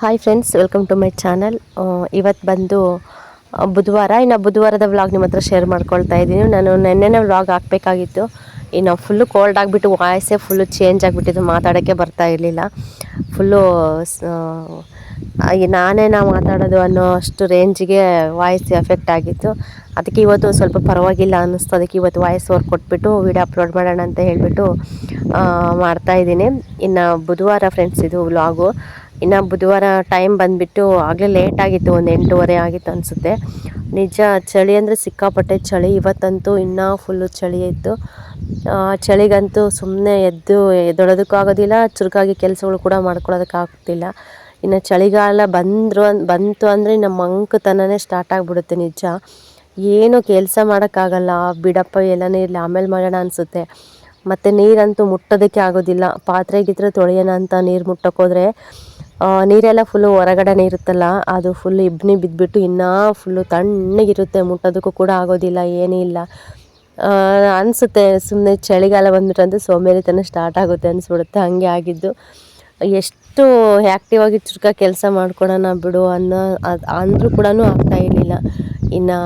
Hi friends welcome to my channel ಇವತ್ತು ಬಂದು ಬುಧವಾರ, ಇನ್ನು ಬುಧವಾರದ ವ್ಲಾಗ್ ನಿಮ್ಮ ಹತ್ರ ಶೇರ್ ಮಾಡ್ಕೊಳ್ತಾ ಇದ್ದೀನಿ. ನಾನು ನೆನ್ನೆನೇ ವ್ಲಾಗ್ ಹಾಕಬೇಕಾಗಿತ್ತು. ಇನ್ನು ಫುಲ್ಲು ಕೋಲ್ಡ್ ಆಗಿಬಿಟ್ಟು ವಾಯ್ಸೇ ಫುಲ್ಲು ಚೇಂಜ್ ಆಗಿಬಿಟ್ಟಿದ್ದು, ಮಾತಾಡೋಕ್ಕೆ ಬರ್ತಾ ಇರಲಿಲ್ಲ. ಫುಲ್ಲು ನಾನೇ ನಾ ಮಾತಾಡೋದು ಅನ್ನೋ ಅಷ್ಟು ರೇಂಜಿಗೆ ವಾಯ್ಸ್ ಎಫೆಕ್ಟ್ ಆಗಿತ್ತು. ಅದಕ್ಕೆ ಇವತ್ತು ಸ್ವಲ್ಪ ಪರವಾಗಿಲ್ಲ ಅನ್ನಿಸ್ತು. ಅದಕ್ಕೆ ಇವತ್ತು ವಾಯ್ಸ್ ವರ್ಕ್ ಕೊಟ್ಬಿಟ್ಟು ವೀಡಿಯೋ ಅಪ್ಲೋಡ್ ಮಾಡೋಣ ಅಂತ ಹೇಳಿಬಿಟ್ಟು ಮಾಡ್ತಾಯಿದ್ದೀನಿ ಇನ್ನು ಬುಧವಾರ ಫ್ರೆಂಡ್ಸ್ ಇದು ವ್ಲಾಗು ಇನ್ನು ಬುಧವಾರ ಟೈಮ್ ಬಂದುಬಿಟ್ಟು ಆಗಲೇ ಲೇಟ್ ಆಗಿತ್ತು, ಒಂದು ಎಂಟೂವರೆ ಆಗಿತ್ತು ಅನಿಸುತ್ತೆ. ನಿಜ, ಚಳಿ ಅಂದರೆ ಸಿಕ್ಕಾಪಟ್ಟೆ ಚಳಿ. ಇವತ್ತಂತೂ ಇನ್ನೂ ಫುಲ್ಲು ಚಳಿ ಇತ್ತು. ಚಳಿಗಂತೂ ಸುಮ್ಮನೆ ಎದ್ದು ಎದ್ದೊಳೋದಕ್ಕೂ ಆಗೋದಿಲ್ಲ, ಚುರುಕಾಗಿ ಕೆಲಸಗಳು ಕೂಡ ಮಾಡ್ಕೊಳ್ಳೋದಕ್ಕಾಗ್ತಿಲ್ಲ ಇನ್ನು ಚಳಿಗಾಲ ಬಂದರು ಬಂತು ಅಂದರೆ ನಮ್ಮ ಅಂಕತನನೇ ಸ್ಟಾರ್ಟ್ ಆಗಿಬಿಡುತ್ತೆ ನಿಜ. ಏನು ಕೆಲಸ ಮಾಡೋಕ್ಕಾಗಲ್ಲ, ಬಿಡಪ್ಪ, ಎಲ್ಲನೇ ಇರಲಿ, ಆಮೇಲೆ ಮಾಡೋಣ ಅನಿಸುತ್ತೆ. ಮತ್ತು ನೀರಂತೂ ಮುಟ್ಟೋದಕ್ಕೆ ಆಗೋದಿಲ್ಲ. ಪಾತ್ರೆಗಿದ್ರೆ ತೊಳೆಯೋಣ ಅಂತ ನೀರು ಮುಟ್ಟೋಕ್ಕೋದ್ರೆ ನೀರೆಲ್ಲ ಫುಲ್ಲು ಹೊರಗಡೆನೇ ಇರುತ್ತಲ್ಲ, ಅದು ಫುಲ್ ಇಬ್ಬನಿ ಬಿದ್ದುಬಿಟ್ಟು ಇನ್ನೂ ಫುಲ್ಲು ತಣ್ಣಗಿರುತ್ತೆ, ಮುಟ್ಟೋದಕ್ಕೂ ಕೂಡ ಆಗೋದಿಲ್ಲ, ಏನೂ ಇಲ್ಲ. ಅನಿಸುತ್ತೆ ಸುಮ್ಮನೆ ಚಳಿಗಾಲ ಬಂದ್ಬಿಟ್ಟು ಅಂದರೆ ಸೋಮೇರಿತನ ಸ್ಟಾರ್ಟ್ ಆಗುತ್ತೆ ಅನಿಸ್ಬಿಡುತ್ತೆ, ಹಾಗೆ ಆಗಿದ್ದು. ಎಷ್ಟು ಆ್ಯಕ್ಟಿವ್ ಆಗಿ ಚುರುಕ ಕೆಲಸ ಮಾಡ್ಕೊಳೋಣ ಬಿಡು ಅನ್ನೋ ಅದು ಅಂದರೂ ಕೂಡ ಆಗ್ತಾ ಇರಲಿಲ್ಲ. ಇನ್ನು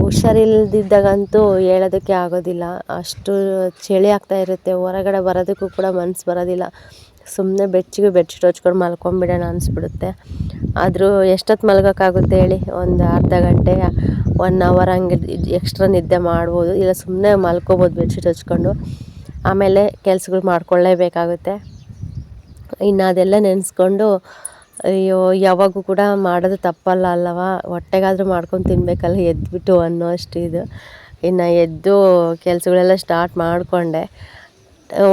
ಹುಷಾರಿಲ್ದಿದ್ದಾಗಂತೂ ಹೇಳೋದಕ್ಕೆ ಆಗೋದಿಲ್ಲ. ಅಷ್ಟು ಚಳಿ ಆಗ್ತಾ ಇರುತ್ತೆ. ಹೊರಗಡೆ ಬರೋದಕ್ಕೂ ಕೂಡ ಮನ್ಸು ಬರೋದಿಲ್ಲ. ಸುಮ್ಮನೆ ಬೆಚ್ಚಗೆ ಬೆಡ್ಶೀಟ್ ಹೊಚ್ಕೊಂಡು ಮಲ್ಕೊಂಬಿಡೋಣ ಅನಿಸ್ಬಿಡುತ್ತೆ. ಆದರೂ ಎಷ್ಟೊತ್ತು ಮಲ್ಗೋಕ್ಕಾಗುತ್ತೆ ಹೇಳಿ? ಒಂದು ಅರ್ಧ ಗಂಟೆ ಒನ್ ಅವರ್ ಹಂಗೆ ಎಕ್ಸ್ಟ್ರಾ ನಿದ್ದೆ ಮಾಡ್ಬೋದು. ಇಲ್ಲ ಸುಮ್ಮನೆ ಮಲ್ಕೋಬೋದು ಬೆಡ್ಶೀಟ್ ಹೊಚ್ಕೊಂಡು. ಆಮೇಲೆ ಕೆಲ್ಸಗಳು ಮಾಡ್ಕೊಳ್ಳೇಬೇಕಾಗುತ್ತೆ. ಇನ್ನು ಅದೆಲ್ಲ ನೆನೆಸ್ಕೊಂಡು ಅಯ್ಯೋ, ಯಾವಾಗೂ ಕೂಡ ಮಾಡೋದು ತಪ್ಪಲ್ಲ ಅಲ್ಲವ? ಹೊಟ್ಟೆಗಾದರೂ ಮಾಡ್ಕೊಂಡು ತಿನ್ನಬೇಕಲ್ಲ ಎದ್ದುಬಿಟ್ಟು ಅನ್ನೋ ಅಷ್ಟು ಇದು. ಇನ್ನು ಎದ್ದು ಕೆಲಸಗಳೆಲ್ಲ ಸ್ಟಾರ್ಟ್ ಮಾಡಿಕೊಂಡೆ.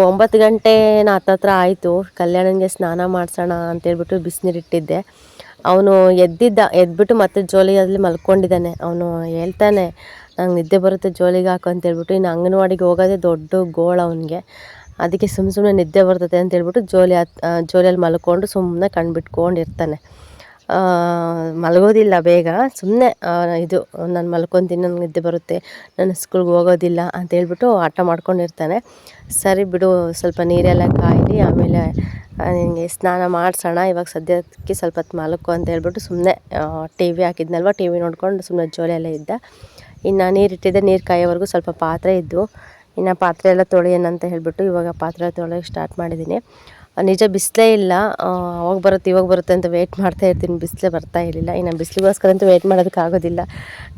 ಒಂಬತ್ತು ಗಂಟೆ ಹತ್ತತ್ರ ಆಯಿತು. ಕಲ್ಯಾಣನಿಗೆ ಸ್ನಾನ ಮಾಡಿಸೋಣ ಅಂತೇಳ್ಬಿಟ್ಟು ಬಿಸಿನೀರಿಟ್ಟಿದ್ದೆ ಅವನು ಎದ್ದಿದ್ದ, ಎದ್ಬಿಟ್ಟು ಮತ್ತೆ ಜೋಲಿಯಲ್ಲಿ ಮಲ್ಕೊಂಡಿದ್ದಾನೆ. ಅವನು ಹೇಳ್ತಾನೆ, ನಂಗೆ ನಿದ್ದೆ ಬರುತ್ತೆ, ಜೋಲಿಗೆ ಹಾಕು ಅಂತೇಳ್ಬಿಟ್ಟು. ಇನ್ನು ಅಂಗನವಾಡಿಗೆ ಹೋಗೋದೇ ದೊಡ್ಡ ಗೋಳು ಅವನಿಗೆ. ಅದಕ್ಕೆ ಸುಮ್ಮ ಸುಮ್ಮನೆ ನಿದ್ದೆ ಬರ್ತದೆ ಅಂತ ಹೇಳ್ಬಿಟ್ಟು ಜೋಲಿ ಜೋಲಿಯಲ್ಲಿ ಮಲ್ಕೊಂಡು ಸುಮ್ಮನೆ ಕಣ್ಣು ಬಿಟ್ಕೊಂಡು ಇರ್ತಾನೆ ಮಲಗೋದಿಲ್ಲ ಬೇಗ. ಸುಮ್ಮನೆ ಇದು, ನಾನು ಮಲ್ಕೊತೀನಿ, ನನಗೆ ನಿದ್ದೆ ಬರುತ್ತೆ, ನಾನು ಸ್ಕೂಲ್ಗೆ ಹೋಗೋದಿಲ್ಲ ಅಂತ ಹೇಳ್ಬಿಟ್ಟು ಆಟ ಮಾಡ್ಕೊಂಡಿರ್ತಾನೆ. ಸರಿ ಬಿಡು, ಸ್ವಲ್ಪ ನೀರೆಲ್ಲ ಕಾಯಲಿ, ಆಮೇಲೆ ನಿನಗೆ ಸ್ನಾನ ಮಾಡಿಸೋಣ, ಇವಾಗ ಸದ್ಯಕ್ಕೆ ಸ್ವಲ್ಪ ಹೊತ್ತು ಮಲಕ್ಕೋ ಅಂತ ಹೇಳ್ಬಿಟ್ಟು ಸುಮ್ಮನೆ ಟಿ ವಿ ಹಾಕಿದ್ನಲ್ವ, ಟಿ ವಿ ನೋಡ್ಕೊಂಡು ಸುಮ್ಮನೆ ಜೋಲಿಯಲ್ಲೇ ಇದ್ದ. ಇನ್ನು ನೀರಿಟ್ಟಿದ್ದೆ, ನೀರು ಕಾಯೋವರೆಗೂ ಸ್ವಲ್ಪ ಪಾತ್ರೆ ಇದ್ದವು ಇನ್ನು ಪಾತ್ರೆ ಎಲ್ಲ ತೊಳೆಯೋಣ ಅಂತ ಹೇಳಿಬಿಟ್ಟು ಇವಾಗ ಪಾತ್ರೆ ತೊಳೆಯೋಕೆ ಸ್ಟಾರ್ಟ್ ಮಾಡಿದ್ದೀನಿ ನಿಜ ಬಿಸಿಲೇ ಇಲ್ಲ. ಅವಾಗ ಬರುತ್ತೆ, ಇವಾಗ ಬರುತ್ತೆ ಅಂತ ವೆಯ್ಟ್ ಮಾಡ್ತಾ ಇರ್ತೀನಿ. ಬಿಸಿಲೇ ಬರ್ತಾ ಇರಲಿಲ್ಲ. ಇನ್ನು ಬಿಸಿಲಿಗೋಸ್ಕರ ಅಂತೂ ವೆಯ್ಟ್ ಮಾಡೋದಕ್ಕಾಗೋದಿಲ್ಲ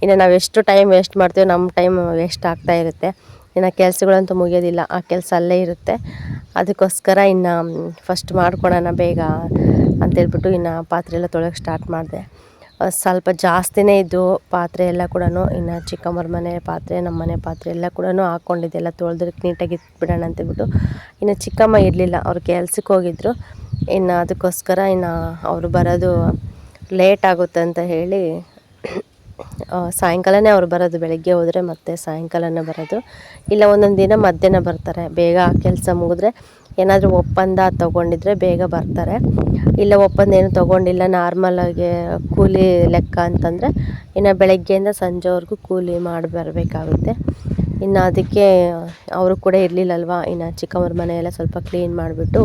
ಇನ್ನು ನಾವು ಎಷ್ಟು ಟೈಮ್ ವೇಸ್ಟ್ ಮಾಡ್ತೀವೋ ನಮ್ಮ ಟೈಮ್ ವೇಸ್ಟ್ ಆಗ್ತಾ ಇರುತ್ತೆ. ಇನ್ನು ಕೆಲಸಗಳಂತೂ ಮುಗಿಯೋದಿಲ್ಲ. ಆ ಕೆಲಸ ಅಲ್ಲೇ ಇರುತ್ತೆ. ಅದಕ್ಕೋಸ್ಕರ ಇನ್ನು ಫಸ್ಟ್ ಮಾಡ್ಕೊಳೋಣ ಬೇಗ ಅಂತೇಳ್ಬಿಟ್ಟು ಇನ್ನು ಪಾತ್ರೆ ಎಲ್ಲ ತೊಳೆಯೋಕೆ ಸ್ಟಾರ್ಟ್ ಮಾಡಿದೆ. ಸ್ವಲ್ಪ ಜಾಸ್ತಿನೇ ಇದ್ದು ಪಾತ್ರೆ ಎಲ್ಲ ಕೂಡ ಇನ್ನು ಚಿಕ್ಕಮ್ಮರ ಮನೆ ಪಾತ್ರೆ, ನಮ್ಮ ಮನೆ ಪಾತ್ರೆ ಎಲ್ಲ ಕೂಡ ಹಾಕ್ಕೊಂಡಿದ್ದೆ. ಎಲ್ಲ ತೊಳೆದ್ರೆ ನೀಟಾಗಿ ಇಟ್ಬಿಡೋಣ ಅಂತೇಳ್ಬಿಟ್ಟು ಇನ್ನು ಚಿಕ್ಕಮ್ಮ ಇರಲಿಲ್ಲ, ಅವ್ರು ಕೆಲ್ಸಕ್ಕೆ ಹೋಗಿದ್ರು. ಇನ್ನು ಅದಕ್ಕೋಸ್ಕರ ಇನ್ನು ಅವರು ಬರೋದು ಲೇಟ್ ಆಗುತ್ತೆ ಅಂತ ಹೇಳಿ ಸಾಯಂಕಾಲನೇ ಅವ್ರು ಬರೋದು. ಬೆಳಗ್ಗೆ ಹೋದರೆ ಮತ್ತೆ ಸಾಯಂಕಾಲನೇ ಬರೋದು. ಇಲ್ಲ, ಒಂದೊಂದು ದಿನ ಮಧ್ಯಾಹ್ನ ಬರ್ತಾರೆ. ಬೇಗ ಕೆಲಸ ಮುಗಿದ್ರೆ ಏನಾದರೂ ಒಪ್ಪಂದ ತೊಗೊಂಡಿದ್ರೆ ಬೇಗ ಬರ್ತಾರೆ. ಇಲ್ಲ, ಒಪ್ಪಂದ ಏನು ತೊಗೊಂಡಿಲ್ಲ. ನಾರ್ಮಲಾಗಿ ಕೂಲಿ ಲೆಕ್ಕ ಅಂತಂದರೆ, ಇನ್ನು ಬೆಳಗ್ಗೆಯಿಂದ ಸಂಜೆವರೆಗೂ ಕೂಲಿ ಮಾಡಿ ಬರಬೇಕಾಗುತ್ತೆ. ಇನ್ನು ಅದಕ್ಕೆ ಅವರು ಕೂಡ ಇರಲಿಲ್ಲಲ್ವ? ಇನ್ನು ಚಿಕ್ಕಮ್ಮರ ಮನೆಯೆಲ್ಲ ಸ್ವಲ್ಪ ಕ್ಲೀನ್ ಮಾಡಿಬಿಟ್ಟು,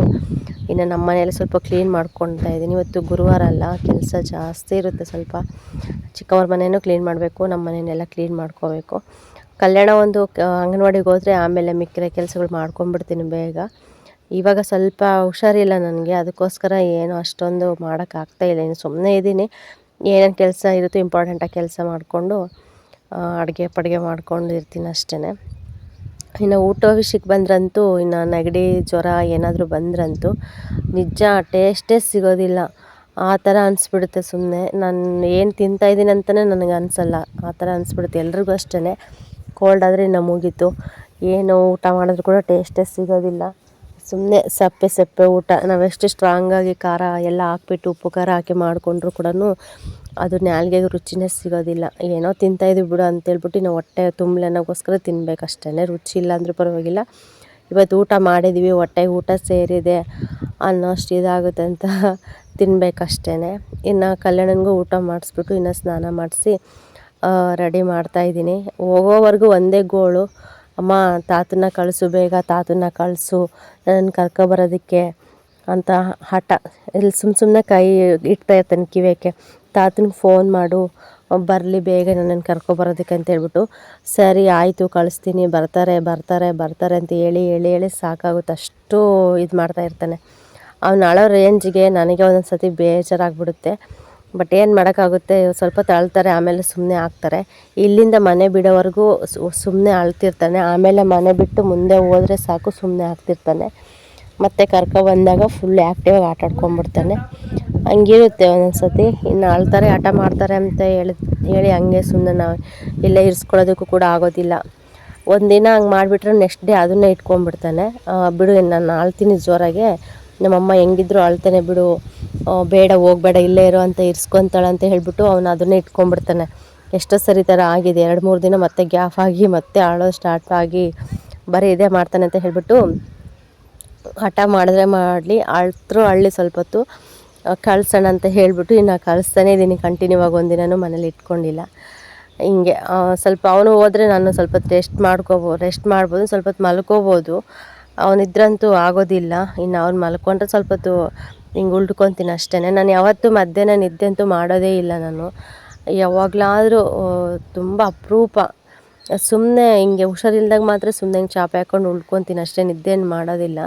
ಇನ್ನು ನಮ್ಮ ಮನೆಯೆಲ್ಲ ಸ್ವಲ್ಪ ಕ್ಲೀನ್ ಮಾಡ್ಕೊಳ್ತಾ ಇದ್ದೀನಿ. ಇವತ್ತು ಗುರುವಾರ ಅಲ್ಲ, ಕೆಲಸ ಜಾಸ್ತಿ ಇರುತ್ತೆ ಸ್ವಲ್ಪ. ಚಿಕ್ಕಮ್ಮರ ಮನೆಯೂ ಕ್ಲೀನ್ ಮಾಡಬೇಕು, ನಮ್ಮ ಮನೆಯನ್ನೆಲ್ಲ ಕ್ಲೀನ್ ಮಾಡ್ಕೋಬೇಕು. ಕಲ್ಯಾಣ ಒಂದು ಅಂಗನವಾಡಿಗೆ ಹೋದರೆ ಆಮೇಲೆ ಮಿಕ್ಕಿರೋ ಕೆಲಸಗಳು ಮಾಡ್ಕೊಂಬಿಡ್ತೀನಿ ಬೇಗ. ಇವಾಗ ಸ್ವಲ್ಪ ಹುಷಾರಿಲ್ಲ ನನಗೆ, ಅದಕ್ಕೋಸ್ಕರ ಏನು ಅಷ್ಟೊಂದು ಮಾಡೋಕ್ಕಾಗ್ತಾ ಇಲ್ಲ. ಇನ್ನು ಸುಮ್ಮನೆ ಇದ್ದೀನಿ. ಏನೇನು ಕೆಲಸ ಇರುತ್ತೋ ಇಂಪಾರ್ಟೆಂಟಾಗಿ ಕೆಲಸ ಮಾಡಿಕೊಂಡು ಅಡುಗೆ ಪಡುಗೆ ಮಾಡ್ಕೊಂಡು ಇರ್ತೀನಿ ಅಷ್ಟೇ ಇನ್ನು ಊಟ ವಿಷಯಕ್ಕೆ ಬಂದ್ರಂತೂ, ಇನ್ನು ನೆಗಡಿ, ಜ್ವರ ಏನಾದರೂ ಬಂದ್ರಂತೂ, ನಿಜ ಟೇಸ್ಟೇ ಸಿಗೋದಿಲ್ಲ. ಆ ಥರ ಅನಿಸ್ಬಿಡುತ್ತೆ ಸುಮ್ಮನೆ ನಾನು ಏನು ತಿಂತಾಯಿದ್ದೀನಿ ಅಂತಲೇ ನನಗೆ ಅನಿಸಲ್ಲ. ಆ ಥರ ಅನಿಸ್ಬಿಡುತ್ತೆ ಎಲ್ರಿಗೂ ಅಷ್ಟೇ ಕೋಲ್ಡ್ ಆದರೆ ಇನ್ನು ಮುಗೀತು. ಏನು ಊಟ ಮಾಡಿದ್ರು ಕೂಡ ಟೇಸ್ಟೇ ಸಿಗೋದಿಲ್ಲ. ಸುಮ್ಮನೆ ಸಪ್ಪೆ ಸಪ್ಪೆ ಊಟ, ನಾವೆಷ್ಟು ಸ್ಟ್ರಾಂಗಾಗಿ ಖಾರ ಎಲ್ಲ ಹಾಕ್ಬಿಟ್ಟು ಉಪ್ಪು, ಖಾರ ಹಾಕಿ ಮಾಡಿಕೊಂಡ್ರು ಕೂಡ ಅದು ನಾಲ್ಗೆಗೆ ರುಚಿನೇ ಸಿಗೋದಿಲ್ಲ. ಏನೋ ತಿಂತಾಯಿದ್ವಿ ಬಿಡು ಅಂತೇಳ್ಬಿಟ್ಟು ನಾವು ಹೊಟ್ಟೆ ತುಂಬಲೆನಗೋಸ್ಕರ ತಿನ್ಬೇಕಷ್ಟೇ ರುಚಿ ಇಲ್ಲ ಅಂದರೂ ಪರವಾಗಿಲ್ಲ. ಇವತ್ತು ಊಟ ಮಾಡಿದ್ದೀವಿ ಹೊಟ್ಟೆಗೆ ಊಟ ಸೇರಿದೆ ಅನ್ನೋಷ್ಟು ಇದಾಗುತ್ತೆ ಅಂತ ತಿನ್ಬೇಕಷ್ಟೇ ಇನ್ನು ಕಲ್ಯಾಣನಿಗೂ ಊಟ ಮಾಡಿಸ್ಬಿಟ್ಟು ಇನ್ನು ಸ್ನಾನ ಮಾಡಿಸಿ ರೆಡಿ ಮಾಡ್ತಾಯಿದ್ದೀನಿ ಹೋಗೋವರೆಗೂ ಒಂದೇ ಗೋಳು. ಅಮ್ಮ, ತಾತನ್ನ ಕಳಿಸು, ಬೇಗ ತಾತನ್ನ ಕಳಿಸು ನನ್ನ ಕರ್ಕೊಬರೋದಕ್ಕೆ ಅಂತ ಹಠ. ಇಲ್ಲಿ ಸುಮ್ಮ ಸುಮ್ಮನೆ ಕೈ ಇಡ್ತಾ ಇರ್ತಾನೆ ಕಿವಿಯಕ್ಕೆ. ತಾತನಿಗೆ ಫೋನ್ ಮಾಡು, ಬರಲಿ ಬೇಗ ನನ್ನನ್ನು ಕರ್ಕೊಬರೋದಕ್ಕೆ ಅಂತ ಹೇಳ್ಬಿಟ್ಟು, ಸರಿ ಆಯಿತು, ಕಳಿಸ್ತೀನಿ, ಬರ್ತಾರೆ ಬರ್ತಾರೆ ಬರ್ತಾರೆ ಅಂತ ಹೇಳಿ ಹೇಳಿ ಹೇಳಿ ಸಾಕಾಗುತ್ತೆ. ಅಷ್ಟು ಇದು ಮಾಡ್ತಾ ಇರ್ತಾನೆ. ಅವ್ನು ಅಳೋ ರೇಂಜಿಗೆ ನನಗೆ ಒಂದೊಂದು ಸತಿ ಬೇಜಾರಾಗ್ಬಿಡುತ್ತೆ. ಬಟ್ ಏನು ಮಾಡೋಕ್ಕಾಗುತ್ತೆ? ಸ್ವಲ್ಪ ತಳ್ತಾರೆ, ಆಮೇಲೆ ಸುಮ್ಮನೆ ಆಗ್ತಾರೆ ಇಲ್ಲಿಂದ ಮನೆ ಬಿಡೋವರೆಗೂ ಸುಮ್ಮನೆ ಅಳ್ತಿರ್ತಾನೆ. ಆಮೇಲೆ ಮನೆ ಬಿಟ್ಟು ಮುಂದೆ ಹೋದರೆ ಸಾಕು ಸುಮ್ಮನೆ ಆಗ್ತಿರ್ತಾನೆ ಮತ್ತೆ ಕರ್ಕೊ ಬಂದಾಗ ಫುಲ್ ಆ್ಯಕ್ಟಿವಾಗಿ ಆಟ ಆಡ್ಕೊಂಬಿಡ್ತಾನೆ ಹಂಗಿರುತ್ತೆ ಒಂದೊಂದು ಸತಿ ಇನ್ನು ಅಳ್ತಾರೆ, ಆಟ ಮಾಡ್ತಾರೆ ಅಂತ ಹೇಳಿ ಹೇಳಿ ಹಂಗೆ ಸುಮ್ಮನೆ ನಾವು ಇಲ್ಲೇ ಇರಿಸ್ಕೊಳ್ಳೋದಕ್ಕೂ ಕೂಡ ಆಗೋದಿಲ್ಲ. ಒಂದಿನ ಹಂಗೆ ಮಾಡಿಬಿಟ್ರೆ ನೆಕ್ಸ್ಟ್ ಡೇ ಅದನ್ನೇ ಇಟ್ಕೊಂಡ್ಬಿಡ್ತಾನೆ. ಬಿಡು ನಾನು ಅಳ್ತೀನಿ ಜೋರಾಗೆ. ನಮ್ಮಮ್ಮ ಹೆಂಗಿದ್ರು ಅಳ್ತಾನೆ ಬಿಡು. ಬೇಡ ಹೋಗ್ಬೇಡ ಇಲ್ಲೇ ಇರೋ ಅಂತ ಇರ್ಸ್ಕೊತಾಳೆ ಅಂತ ಹೇಳ್ಬಿಟ್ಟು ಅವನು ಅದನ್ನೇ ಇಟ್ಕೊಂಡ್ಬಿಡ್ತಾನೆ. ಎಷ್ಟೋ ಸರಿ ಥರ ಆಗಿದೆ. ಎರಡು, ಮೂರು ದಿನ ಮತ್ತೆ ಗ್ಯಾಪ್ ಆಗಿ ಮತ್ತೆ ಆಳೋ ಸ್ಟಾರ್ಟ್ ಆಗಿ ಬರೀ ಇದೇ ಮಾಡ್ತಾನೆ ಅಂತ ಹೇಳ್ಬಿಟ್ಟು ಹಠ ಮಾಡಿದ್ರೆ ಮಾಡಲಿ ಅಳ್ತರು ಅಳ್ಳಿ ಸ್ವಲ್ಪ ಹೊತ್ತು ಕಳ್ಸೋಣ ಅಂತ ಹೇಳಿಬಿಟ್ಟು ಇನ್ನು ಕಳಿಸ್ತಾನೆ ಇದ್ದೀನಿ ಕಂಟಿನ್ಯೂ ಆಗಿ ಒಂದಿನೂ ಮನೇಲಿ ಇಟ್ಕೊಂಡಿಲ್ಲ. ಹಿಂಗೆ ಸ್ವಲ್ಪ ಅವನು ಹೋದರೆ ನಾನು ಸ್ವಲ್ಪ ಹೊತ್ತು ರೆಸ್ಟ್ ಮಾಡ್ಕೋಬೋ ರೆಸ್ಟ್ ಮಾಡ್ಬೋದು, ಸ್ವಲ್ಪ ಹೊತ್ತು ಮಲ್ಕೋಬೋದು. ಅವನಿದ್ರಂತೂ ಆಗೋದಿಲ್ಲ. ಇನ್ನು ಅವ್ನು ಮಲ್ಕೊಂಡ್ರೆ ಸ್ವಲ್ಪ ಹೊತ್ತು ಹಿಂಗೆ ಉಳ್ಕೊತೀನಿ ಅಷ್ಟೇ ನಾನು ಯಾವತ್ತೂ ಮಧ್ಯಾಹ್ನ ನಿದ್ದೆ ಅಂತೂ ಮಾಡೋದೇ ಇಲ್ಲ ನಾನು. ಯಾವಾಗಲಾದರೂ ತುಂಬ ಅಪರೂಪ. ಸುಮ್ಮನೆ ಹಿಂಗೆ ಹುಷಾರಿಲ್ದಾಗ ಮಾತ್ರ ಸುಮ್ಮನೆ ಹಿಂಗೆ ಚಾಪೆ ಹಾಕ್ಕೊಂಡು ಉಳ್ಕೊತೀನಿ ಅಷ್ಟೇ ನಿದ್ದೆ ಏನು ಮಾಡೋದಿಲ್ಲ.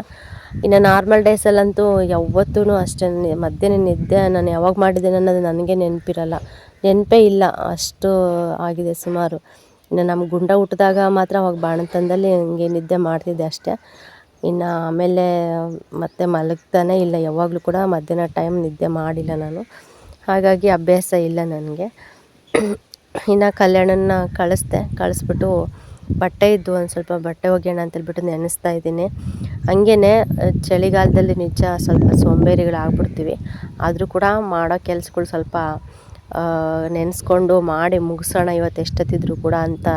ಇನ್ನು ನಾರ್ಮಲ್ ಡೇಸಲ್ಲಂತೂ ಯಾವತ್ತೂ ಅಷ್ಟೇ ಮಧ್ಯಾಹ್ನ ನಿದ್ದೆ ನಾನು ಯಾವಾಗ ಮಾಡಿದ್ದೇನೆ ಅನ್ನೋದು ನನಗೆ ನೆನಪಿರಲ್ಲ. ನೆನಪೇ ಇಲ್ಲ ಅಷ್ಟು ಆಗಿದೆ ಸುಮಾರು. ಇನ್ನು ನಮ್ಮ ಗುಂಡ ಹುಟ್ಟಿದಾಗ ಮಾತ್ರ ಅವಾಗ ಬಾಣಂತನದಲ್ಲಿ ಹಿಂಗೆ ನಿದ್ದೆ ಮಾಡ್ತಿದ್ದೆ ಅಷ್ಟೇ. ಇನ್ನು ಆಮೇಲೆ ಮತ್ತೆ ಮಲಗ್ತಾನೆ ಇಲ್ಲ, ಯಾವಾಗಲೂ ಕೂಡ ಮಧ್ಯಾಹ್ನ ಟೈಮ್ ನಿದ್ದೆ ಮಾಡಿಲ್ಲ ನಾನು. ಹಾಗಾಗಿ ಅಭ್ಯಾಸ ಇಲ್ಲ ನನಗೆ. ಇನ್ನು ಕಲ್ಯಾಣನ ಕಳಿಸ್ದೆ, ಕಳಿಸ್ಬಿಟ್ಟು ಬಟ್ಟೆ ಇದ್ದು ಒಂದು ಸ್ವಲ್ಪ ಬಟ್ಟೆ ಒಗೆಯೋಣ ಅಂತೇಳ್ಬಿಟ್ಟು ನೆನೆಸ್ತಾ ಇದ್ದೀನಿ. ಹಂಗೇ ಚಳಿಗಾಲದಲ್ಲಿ ನಿಜ ಸ್ವಲ್ಪ ಸೋಂಬೇರಿಗಳಾಗ್ಬಿಡ್ತೀವಿ. ಆದರೂ ಕೂಡ ಮಾಡೋ ಕೆಲ್ಸಗಳು ಸ್ವಲ್ಪ ನೆನೆಸ್ಕೊಂಡು ಮಾಡಿ ಮುಗಿಸೋಣ ಇವತ್ತು ಎಷ್ಟೊತ್ತಿದ್ರು ಕೂಡ ಅಂತ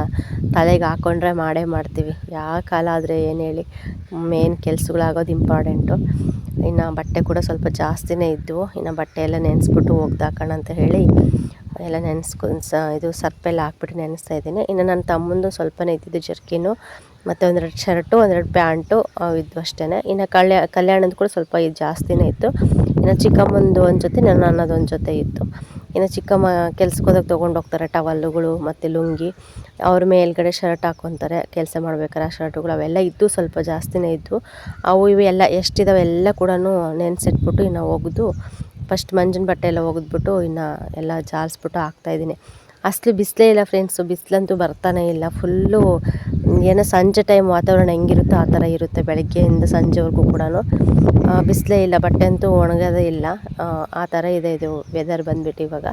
ತಲೆಗೆ ಹಾಕ್ಕೊಂಡ್ರೆ ಮಾಡೇ ಮಾಡ್ತೀವಿ. ಯಾವ ಕಾಲ ಆದರೆ ಏನು ಹೇಳಿ ಮೇನ್ ಕೆಲ್ಸಗಳಾಗೋದು ಇಂಪಾರ್ಟೆಂಟು ಇನ್ನು ಬಟ್ಟೆ ಕೂಡ ಸ್ವಲ್ಪ ಜಾಸ್ತಿನೇ ಇದ್ದವು ಇನ್ನು ಬಟ್ಟೆ ಎಲ್ಲ ನೆನೆಸ್ಬಿಟ್ಟು ಒಗ್ದಾಕೋಣ ಅಂತ ಹೇಳಿ ಎಲ್ಲ ನೆನೆಸ್ಕೊ, ಸ, ಇದು ಸರ್ಪೆಲ್ಲ ಹಾಕ್ಬಿಟ್ಟು ನೆನೆಸ್ತಾ ಇದ್ದೀನಿ. ಇನ್ನು ನನ್ನ ತಮ್ಮಂದು ಸ್ವಲ್ಪನೇ ಇದ್ದಿದ್ದು ಜರ್ಕಿನು, ಮತ್ತು ಒಂದೆರಡು ಶರ್ಟು ಒಂದೆರಡು ಪ್ಯಾಂಟು ಇದ್ದು ಅಷ್ಟೇ ಇನ್ನು ಕಲ್ಯಾ ಕಲ್ಯಾಣದ ಕೂಡ ಸ್ವಲ್ಪ ಇದು ಜಾಸ್ತಿನೇ ಇತ್ತು. ಇನ್ನು ಚಿಕ್ಕಮ್ಮಂದು ಒಂದು ಜೊತೆ, ನನ್ನ ಅನ್ನೋದೊಂದು ಜೊತೆ ಇತ್ತು. ಇನ್ನು ಚಿಕ್ಕಮ್ಮ ಕೆಲ್ಸಕ್ಕೆ ಹೋದಾಗ ತೊಗೊಂಡು ಹೋಗ್ತಾರೆ ಟವಲ್ಲುಗಳು ಮತ್ತು ಲುಂಗಿ. ಅವ್ರ ಮೇಲ್ಗಡೆ ಶರ್ಟ್ ಹಾಕ್ಕೊತಾರೆ ಕೆಲಸ ಮಾಡ್ಬೇಕಾರೆ ಆ ಶರ್ಟುಗಳು ಅವೆಲ್ಲ ಇದ್ದು ಸ್ವಲ್ಪ ಜಾಸ್ತಿನೇ ಇದ್ವು ಅವು ಇವು ಎಲ್ಲ ಎಲ್ಲ ಕೂಡ ನೆನೆಸಿಟ್ಬಿಟ್ಟು ಇನ್ನು ಒಗೆದು ಫಸ್ಟ್ ಮಂಜಿನ ಬಟ್ಟೆ ಎಲ್ಲ ಒಗೆದ್ಬಿಟ್ಟು ಇನ್ನು ಎಲ್ಲ ಜಾಲಿಸ್ಬಿಟ್ಟು ಹಾಕ್ತಾಯಿದ್ದೀನಿ ಅಸಲು ಬಿಸಿಲೇ ಇಲ್ಲ ಫ್ರೆಂಡ್ಸು ಬಿಸಿಲಂತೂ ಬರ್ತಾನೆ ಇಲ್ಲ. ಫುಲ್ಲು ಏನೋ ಸಂಜೆ ಟೈಮ್ ವಾತಾವರಣ ಹೆಂಗಿರುತ್ತೋ ಆ ಥರ ಇರುತ್ತೆ ಬೆಳಗ್ಗೆಯಿಂದ ಸಂಜೆವರೆಗೂ ಕೂಡ ಬಿಸಿಲೇ ಇಲ್ಲ ಬಟ್ಟೆ ಅಂತೂ ಒಣಗೋದೇ ಇಲ್ಲ. ಆ, ಥರ ಇದೆ ಇದು ವೆದರ್ ಬಂದುಬಿಟ್ಟು ಇವಾಗ.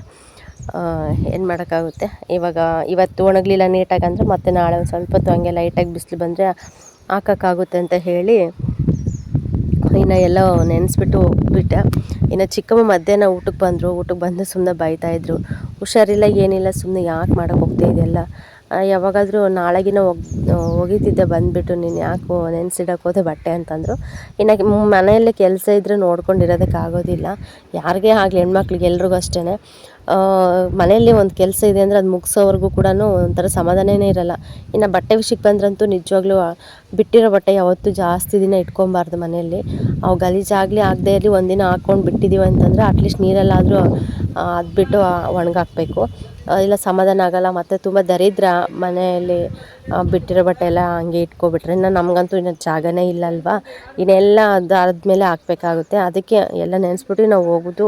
ಏನು ಮಾಡೋಕ್ಕಾಗುತ್ತೆ? ಇವಾಗ ಇವತ್ತು ಒಣಗಲಿಲ್ಲ ನೀಟಾಗಿ ಅಂದರೆ ಮತ್ತೆ ನಾಳೆ ಒಂದು ಸ್ವಲ್ಪ ಹೊತ್ತು ಹಂಗೆ ಲೈಟಾಗಿ ಬಿಸಿಲು ಬಂದರೆ ಹಾಕೋಕ್ಕಾಗುತ್ತೆ ಅಂತ ಹೇಳಿ ಇನ್ನು ಎಲ್ಲ ನೆನೆಸ್ಬಿಟ್ಟು ಹೋಗ್ಬಿಟ್ಟೆ ಇನ್ನು ಚಿಕ್ಕಮ್ಮ ಮಧ್ಯಾಹ್ನ ಊಟಕ್ಕೆ ಬಂದರು. ಊಟಕ್ಕೆ ಬಂದು ಸುಮ್ಮನೆ ಬೈತಾಯಿದ್ರು ಹುಷಾರಿಲ್ಲ, ಏನಿಲ್ಲ ಸುಮ್ಮನೆ ಯಾಕೆ ಮಾಡೋಕೆ ಹೋಗ್ತಾ ಇದೆಯಲ್ಲ? ಯಾವಾಗಾದರೂ ನಾಳೆಗಿನ ಒಗ್, ಒಗಿತಿದ್ದೆ, ಬಂದುಬಿಟ್ಟು ನೀನು ಯಾಕೆ ನೆನೆಸಿಡಕ್ಕೆ ಹೋದೆ ಬಟ್ಟೆ ಅಂತಂದರು. ಇನ್ನು ಮನೆಯಲ್ಲೇ ಕೆಲಸ ಇದ್ದರೆ ನೋಡ್ಕೊಂಡಿರೋದಕ್ಕೆ ಆಗೋದಿಲ್ಲ. ಯಾರಿಗೇ ಆಗಲಿ, ಹೆಣ್ಮಕ್ಳಿಗೆ ಎಲ್ರಿಗೂ ಅಷ್ಟೇ ಮನೆಯಲ್ಲಿ ಒಂದು ಕೆಲಸ ಇದೆ ಅಂದರೆ ಅದು ಮುಗಿಸೋವರೆಗೂ ಕೂಡ ಒಂಥರ ಸಮಾಧಾನನೇ ಇರಲ್ಲ. ಇನ್ನು ಬಟ್ಟೆ ವಿಷಯಕ್ಕೆ ಬಂದ್ರಂತೂ ನಿಜವಾಗ್ಲೂ ಬಿಟ್ಟಿರೋ ಬಟ್ಟೆ ಯಾವತ್ತೂ ಜಾಸ್ತಿ ದಿನ ಇಟ್ಕೊಬಾರ್ದು ಮನೆಯಲ್ಲಿ. ಅವು ಗಲೀಜಾಗಲಿ ಆಗದೇ ಇರಲಿ ಒಂದಿನ ಹಾಕ್ಕೊಂಡು ಬಿಟ್ಟಿದ್ದೀವಿ ಅಂತಂದರೆ ಅಟ್ಲೀಸ್ಟ್ ನೀರಲ್ಲಾದರೂ ಅದು ಬಿಟ್ಟು ಒಣಗಾಕಬೇಕು. ಇಲ್ಲ ಸಮಾಧಾನ ಆಗಲ್ಲ, ಮತ್ತು ತುಂಬ ದರಿದ್ರ ಮನೆಯಲ್ಲಿ ಬಿಟ್ಟಿರೋ ಬಟ್ಟೆ ಎಲ್ಲ ಹಂಗೆ ಇಟ್ಕೊಬಿಟ್ರೆ ಇನ್ನು ನಮಗಂತೂ ಇನ್ನು ಜಾಗನೇ ಇಲ್ಲ ಇನ್ನೆಲ್ಲ ಇನ್ನೆಲ್ಲ ಅದಾದ್ಮೇಲೆ ಹಾಕ್ಬೇಕಾಗುತ್ತೆ. ಅದಕ್ಕೆ ಎಲ್ಲ ನೆನೆಸ್ಬಿಟ್ಟು ನಾವು ಹೋಗೋದು,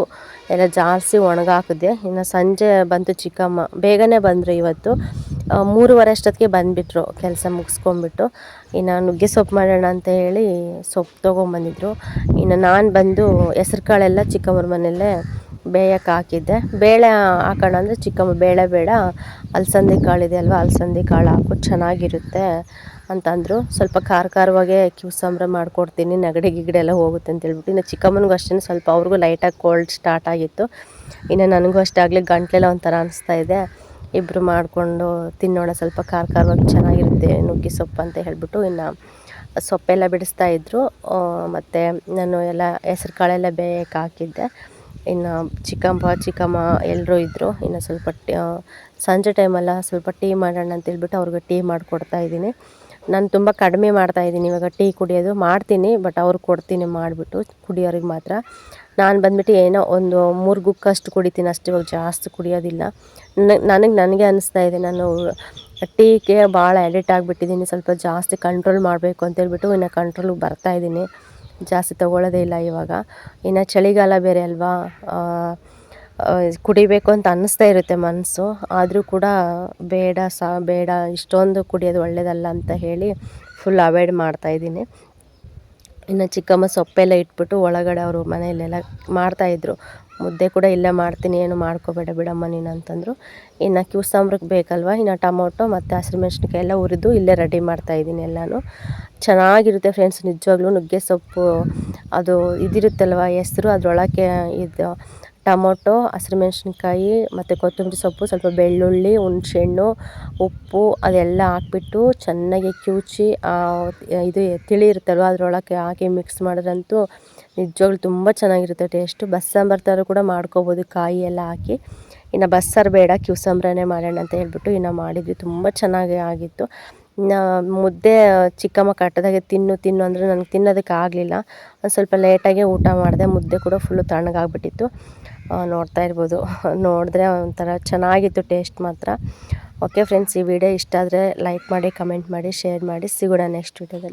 ಎಲ್ಲ ಜಾಸ್ತಿ ಒಣಗಾಕಿದೆ. ಇನ್ನು ಸಂಜೆ ಬಂತು ಚಿಕ್ಕಮ್ಮ, ಬೇಗನೆ ಬಂದರು ಇವತ್ತು. ಮೂರುವರೆ ಅಷ್ಟೊತ್ತಿಗೆ ಬಂದುಬಿಟ್ರು, ಕೆಲಸ ಮುಗಿಸ್ಕೊಂಬಿಟ್ಟು ಇನ್ನು ನುಗ್ಗೆ ಸೊಪ್ಪು ಮಾಡೋಣ ಅಂತ ಹೇಳಿ ಸೊಪ್ಪು ತೊಗೊಂಬಂದಿದ್ರು. ಇನ್ನು ನಾನು ಬಂದು ಹೆಸ್ರು ಕಾಳೆಲ್ಲ ಚಿಕ್ಕಮ್ಮರ ಮನೆಯಲ್ಲೇ ಬೇಯಕ್ಕೆ ಹಾಕಿದ್ದೆ. ಬೇಳೆ ಹಾಕೋಣ ಅಂದರೆ ಚಿಕ್ಕಮ್ಮ ಬೇಳೆ ಬೇಡ, ಅಲಸಂದೆ ಕಾಳಿದೆ ಅಲ್ವಾ, ಅಲಸಂದೆ ಕಾಳು ಹಾಕು, ಚೆನ್ನಾಗಿರುತ್ತೆ ಅಂತಂದರು. ಸ್ವಲ್ಪ ಖಾರ ಖಾರವಾಗೆ ಕಿವ್ಸಂಬ್ರ ಮಾಡಿಕೊಡ್ತೀನಿ, ನೆಗಡಿ ಗಿಗಡೆ ಎಲ್ಲ ಹೋಗುತ್ತೆ ಅಂತ ಹೇಳ್ಬಿಟ್ಟು. ಇನ್ನು ಚಿಕ್ಕಮ್ಮನಿಗೂ ಅಷ್ಟೇ ಸ್ವಲ್ಪ ಅವ್ರಿಗೂ ಲೈಟಾಗಿ ಕೋಲ್ಡ್ ಸ್ಟಾರ್ಟ್ ಆಗಿತ್ತು. ಇನ್ನು ನನಗೂ ಅಷ್ಟೇ ಆಗಲಿ ಗಂಟ್ಲೆಲ್ಲ ಒಂಥರ ಅನಿಸ್ತಾ ಇದೆ. ಇಬ್ಬರು ಮಾಡಿಕೊಂಡು ತಿನ್ನೋಣ, ಸ್ವಲ್ಪ ಖಾರ ಖಾರವಾಗಿ ಚೆನ್ನಾಗಿರುತ್ತೆ, ನುಗ್ಗಿ ಸೊಪ್ಪು ಅಂತ ಹೇಳಿಬಿಟ್ಟು ಇನ್ನು ಸೊಪ್ಪೆಲ್ಲ ಬಿಡಿಸ್ತಾ ಇದ್ದರು ಮತ್ತು ನಾನು ಎಲ್ಲ ಹೆಸ್ರು ಕಾಳೆಲ್ಲ ಬೇಯಕ್ಕೆ ಹಾಕಿದ್ದೆ. ಇನ್ನು ಚಿಕ್ಕಮ್ಮ ಚಿಕ್ಕಮ್ಮ ಎಲ್ಲರೂ ಇದ್ದರು ಇನ್ನು ಸ್ವಲ್ಪ ಸಂಜೆ ಟೈಮಲ್ಲ ಸ್ವಲ್ಪ ಟೀ ಮಾಡೋಣ ಅಂತೇಳ್ಬಿಟ್ಟು ಅವ್ರಿಗೆ ಟೀ ಮಾಡಿಕೊಡ್ತಾ ಇದ್ದೀನಿ. ನಾನು ತುಂಬ ಕಡಿಮೆ ಮಾಡ್ತಾ ಇದ್ದೀನಿ. ಇವಾಗ ಟೀ ಕುಡಿಯೋದು ಮಾಡ್ತೀನಿ, ಬಟ್ ಅವ್ರಿಗೆ ಕೊಡ್ತೀನಿ ಮಾಡಿಬಿಟ್ಟು ಕುಡಿಯೋರಿಗೆ ಮಾತ್ರ. ನಾನು ಬಂದ್ಬಿಟ್ಟು ಏನೋ ಒಂದು ಮೂರು ಗುಕ್ಕಷ್ಟು ಕುಡಿತೀನಿ ಅಷ್ಟು, ಇವಾಗ ಜಾಸ್ತಿ ಕುಡಿಯೋದಿಲ್ಲ. ನನಗೆ ನನಗೆ ಅನಿಸ್ತಾ ಇದೆ, ನಾನು ಟೀಗೆ ಭಾಳ ಎಡಿಟ್ ಆಗಿಬಿಟ್ಟಿದ್ದೀನಿ. ಸ್ವಲ್ಪ ಜಾಸ್ತಿ ಕಂಟ್ರೋಲ್ ಮಾಡಬೇಕು ಅಂತೇಳ್ಬಿಟ್ಟು ಇನ್ನು ಕಂಟ್ರೋಲಿಗೆ ಬರ್ತಾ ಇದ್ದೀನಿ. ಜಾಸ್ತಿ ತೊಗೊಳ್ಳೋದೇ ಇಲ್ಲ ಇವಾಗ. ಇನ್ನು ಚಳಿಗಾಲ ಬೇರೆ ಅಲ್ವಾ? ಕುಡಿಬೇಕು ಅಂತ ಅನ್ನಿಸ್ತಾ ಇರುತ್ತೆ ಮನಸ್ಸು. ಆದರೂ ಕೂಡ ಬೇಡ ಸಾ, ಬೇಡ, ಇಷ್ಟೊಂದು ಕುಡಿಯೋದು ಒಳ್ಳೆಯದಲ್ಲ ಅಂತ ಹೇಳಿ ಫುಲ್ ಅವಾಯ್ಡ್ ಮಾಡ್ತಾಯಿದ್ದೀನಿ ಇನ್ನು ಚಿಕ್ಕಮ್ಮ ಸೊಪ್ಪೆಲ್ಲ ಇಟ್ಬಿಟ್ಟು ಒಳಗಡೆ ಅವರು ಮನೆಯಲ್ಲೆಲ್ಲ ಮಾಡ್ತಾಯಿದ್ರು ಮುದ್ದೆ ಕೂಡ ಇಲ್ಲೇ ಮಾಡ್ತೀನಿ, ಏನು ಮಾಡ್ಕೋಬೇಡ ಬಿಡಮ್ಮ ನೀನು ಅಂತಂದರು. ಇನ್ನು ಕ್ಯೂಸಾಂಬ್ರಕ್ಕೆ ಬೇಕಲ್ವ? ಇನ್ನು ಟೊಮೊಟೊ ಮತ್ತು ಹಸಿರು ಮೆಣಸಿನ್ಕಾಯಿ ಎಲ್ಲ ಹುರಿದು ಇಲ್ಲೇ ರೆಡಿ ಮಾಡ್ತಾಯಿದ್ದೀನಿ ಎಲ್ಲನೂ. ಚೆನ್ನಾಗಿರುತ್ತೆ ಫ್ರೆಂಡ್ಸ್ ನಿಜವಾಗ್ಲೂ ನುಗ್ಗೆ ಸೊಪ್ಪು, ಅದು ಇದಿರುತ್ತಲ್ವ ಹೆಸ್ರು? ಅದರೊಳಗೆ ಇದು ಟೊಮೊಟೊ, ಹಸಿರು ಮೆಣಸಿನ್ಕಾಯಿ ಮತ್ತು ಕೊತ್ತಂಬರಿ ಸೊಪ್ಪು, ಸ್ವಲ್ಪ ಬೆಳ್ಳುಳ್ಳಿ, ಹುಣ್ಸೆಹಣ್ಣು, ಉಪ್ಪು ಅದೆಲ್ಲ ಹಾಕ್ಬಿಟ್ಟು ಚೆನ್ನಾಗಿ ಕಿವುಚಿ ಇದು ತಿಳಿ ಇರುತ್ತಲ್ವ ಅದರೊಳಗೆ ಹಾಕಿ ಮಿಕ್ಸ್ ಮಾಡಿದ್ರಂತೂ ನಿಜವಾಗ್ಲೂ ತುಂಬ ಚೆನ್ನಾಗಿರುತ್ತೆ ಟೇಸ್ಟು. ಬಸ್ಸಾಂಬಾರು ಥರ ಕೂಡ ಮಾಡ್ಕೋಬೋದು. ಕಾಯಿ ಎಲ್ಲ ಹಾಕಿ. ಇನ್ನು ಬಸ್ಸಾರು ಬೇಡ ಕ್ಯೂಸಂಬ್ರನೇ ಮಾಡೋಣ ಅಂತ ಹೇಳ್ಬಿಟ್ಟು ಇನ್ನು ಮಾಡಿದ್ವಿ. ತುಂಬ ಚೆನ್ನಾಗಿ ಆಗಿತ್ತು. ಮುದ್ದೆ ಚಿಕ್ಕಮ್ಮ ಕಟ್ಟದಾಗೆ ತಿನ್ನು ತಿನ್ನು ಅಂದರೆ ನನಗೆ ತಿನ್ನೋದಕ್ಕೆ ಆಗಲಿಲ್ಲ. ಒಂದು ಸ್ವಲ್ಪ ಲೇಟಾಗೆ ಊಟ ಮಾಡಿದೆ. ಮುದ್ದೆ ಕೂಡ ಫುಲ್ಲು ತಣ್ಣಗಾಗ್ಬಿಟ್ಟಿತ್ತು. ನೋಡ್ತಾ ಇರ್ಬೋದು. ನೋಡಿದ್ರೆ ಒಂಥರ ಚೆನ್ನಾಗಿತ್ತು ಟೇಸ್ಟ್ ಮಾತ್ರ. ಓಕೆ ಫ್ರೆಂಡ್ಸ್, ಈ ವಿಡಿಯೋ ಇಷ್ಟ ಆದರೆ ಲೈಕ್ ಮಾಡಿ, ಕಮೆಂಟ್ ಮಾಡಿ, ಶೇರ್ ಮಾಡಿ. ಸಿಗೋಣ ನೆಕ್ಸ್ಟ್ ವಿಡಿಯೋದಲ್ಲಿ.